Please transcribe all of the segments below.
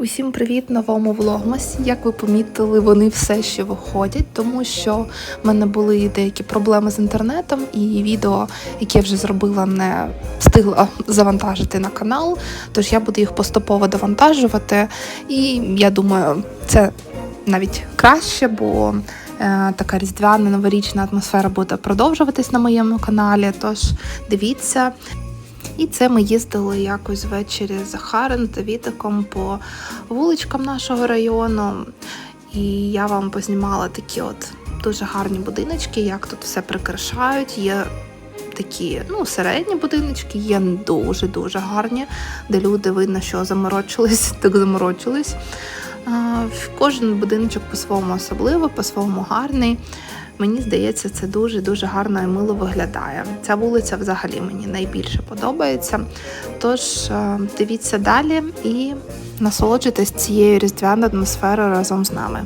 Усім привіт новому влогмасі. Як ви помітили, вони все ще виходять, тому що в мене були деякі проблеми з інтернетом, і відео, які я вже зробила, не встигла завантажити на канал. Тож я буду їх поступово довантажувати. І я думаю, це навіть краще, бо е, така різдвяна новорічна атмосфера буде продовжуватись на моєму каналі. Тож дивіться. І це ми їздили якось ввечері з Захаром та Вітиком по вуличкам нашого району. І я вам познімала такі от дуже гарні будиночки, як тут все прикрашають. Є такі ну, середні будиночки, є дуже-дуже гарні, де люди видно, що заморочились, так заморочились. Кожен будиночок по-своєму особливо, по-своєму гарний. Мені здається, це дуже-дуже гарно і мило виглядає. Ця вулиця взагалі мені найбільше подобається. Тож е, дивіться далі і насолоджуйтесь цією різдвяною атмосферою разом з нами.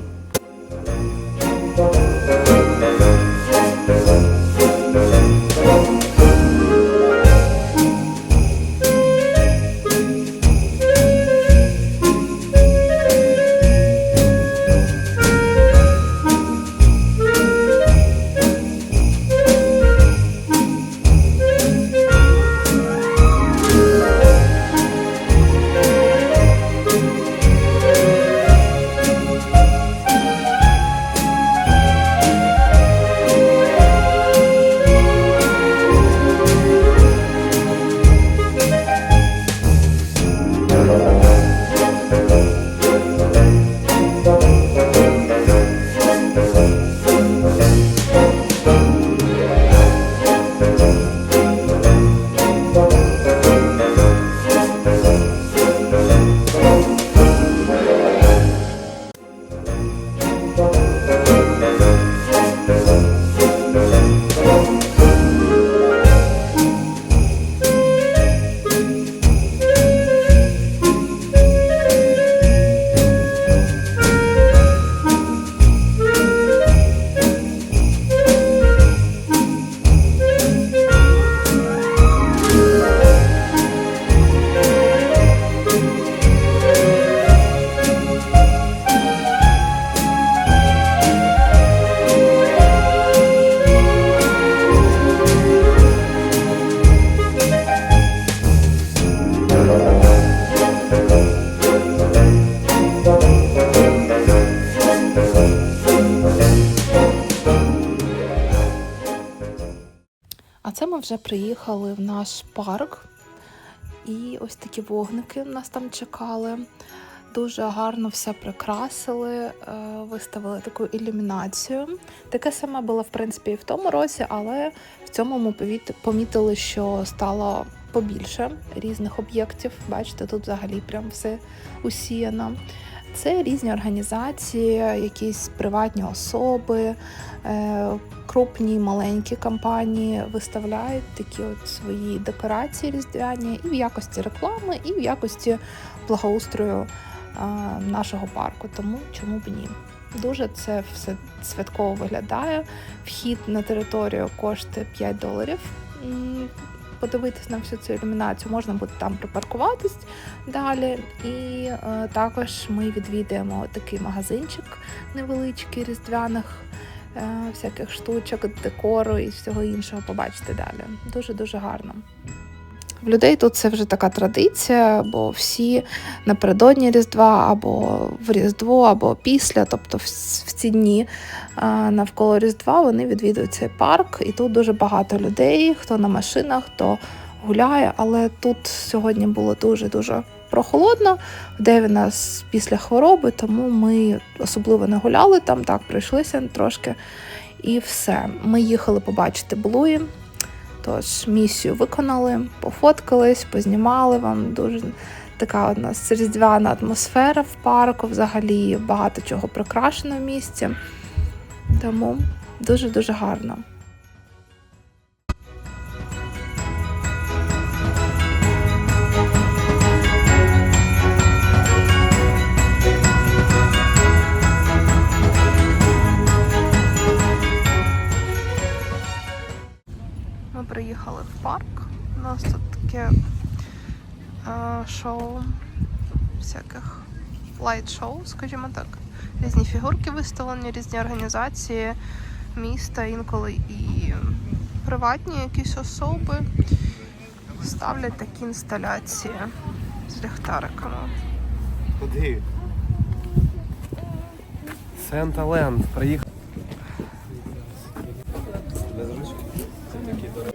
Вже приїхали в наш парк. І ось такі вогники нас там чекали. Дуже гарно все прикрасили, е, виставили таку ілюмінацію. Таке саме було, в принципі, і в тому році, але в цьому ми помітили, що стало побільше різних об'єктів. Бачите, тут взагалі прям все усіяно. Це різні організації, якісь приватні особи, е, крупні маленькі компанії виставляють такі от свої декорації різдвяні і в якості реклами, і в якості благоустрою нашого парку. Тому чому б ні? Дуже це все святково виглядає. Вхід на територію коштує 5 доларів. Подивитись на всю цю ілюмінацію, можна буде там припаркуватись далі. І е, також ми відвідаємо такий магазинчик невеличкий різдвяних е, всяких штучок, декору і всього іншого побачити далі. Дуже-дуже гарно. В людей тут це вже така традиція, бо всі напередодні Різдва або в Різдво, або після, тобто в, ці дні навколо Різдва вони відвідують цей парк, і тут дуже багато людей, хто на машинах, хто гуляє, але тут сьогодні було дуже-дуже прохолодно, де в нас після хвороби, тому ми особливо не гуляли там, так пройшлися трошки. І все. Ми їхали побачити Блуї. Тож місію виконали, пофоткались, познімали вам. Дуже така у нас різдвяна атмосфера в парку, взагалі багато чого прикрашено в місті. Тому дуже-дуже гарно. Ми приїхали в парк. У нас тут таке е, шоу всяких лайт-шоу, скажімо так. Різні фігурки виставлені, різні організації міста, інколи і приватні якісь особи ставлять такі інсталяції з ліхтариками. Куди? Сента Ленд. Приїхав. Без ручки. Це такі дорогі.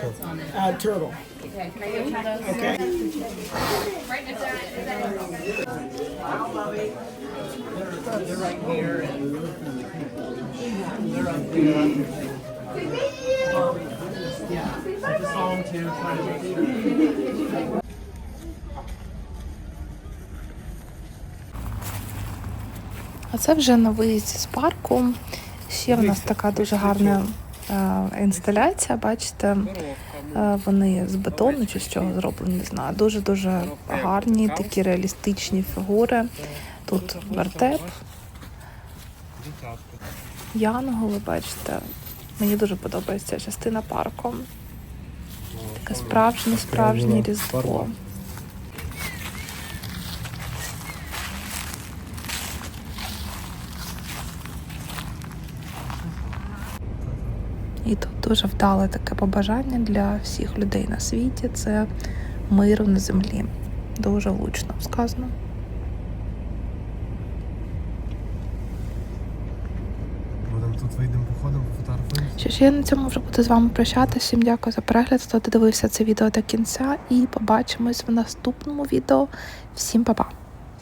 проходять. Uh, turtle. Okay. А це вже на виїзді з парку. Ще в нас така дуже гарна інсталяція. Бачите, е, вони з бетону чи з чого зроблені, не знаю. Дуже дуже гарні, такі реалістичні фігури. Тут вертеп, янголи, бачите. Мені дуже подобається частина парку. Таке справжнє, справжнє різдво. І тут дуже вдале таке побажання для всіх людей на світі це миру на землі. Дуже влучно сказано. Будемо тут вийдемо, походимо, пофотографуємося. Що ж я на цьому вже буду з вами прощатися. Всім дякую за перегляд, хто додивився це відео до кінця. І побачимось в наступному відео. Всім па-па!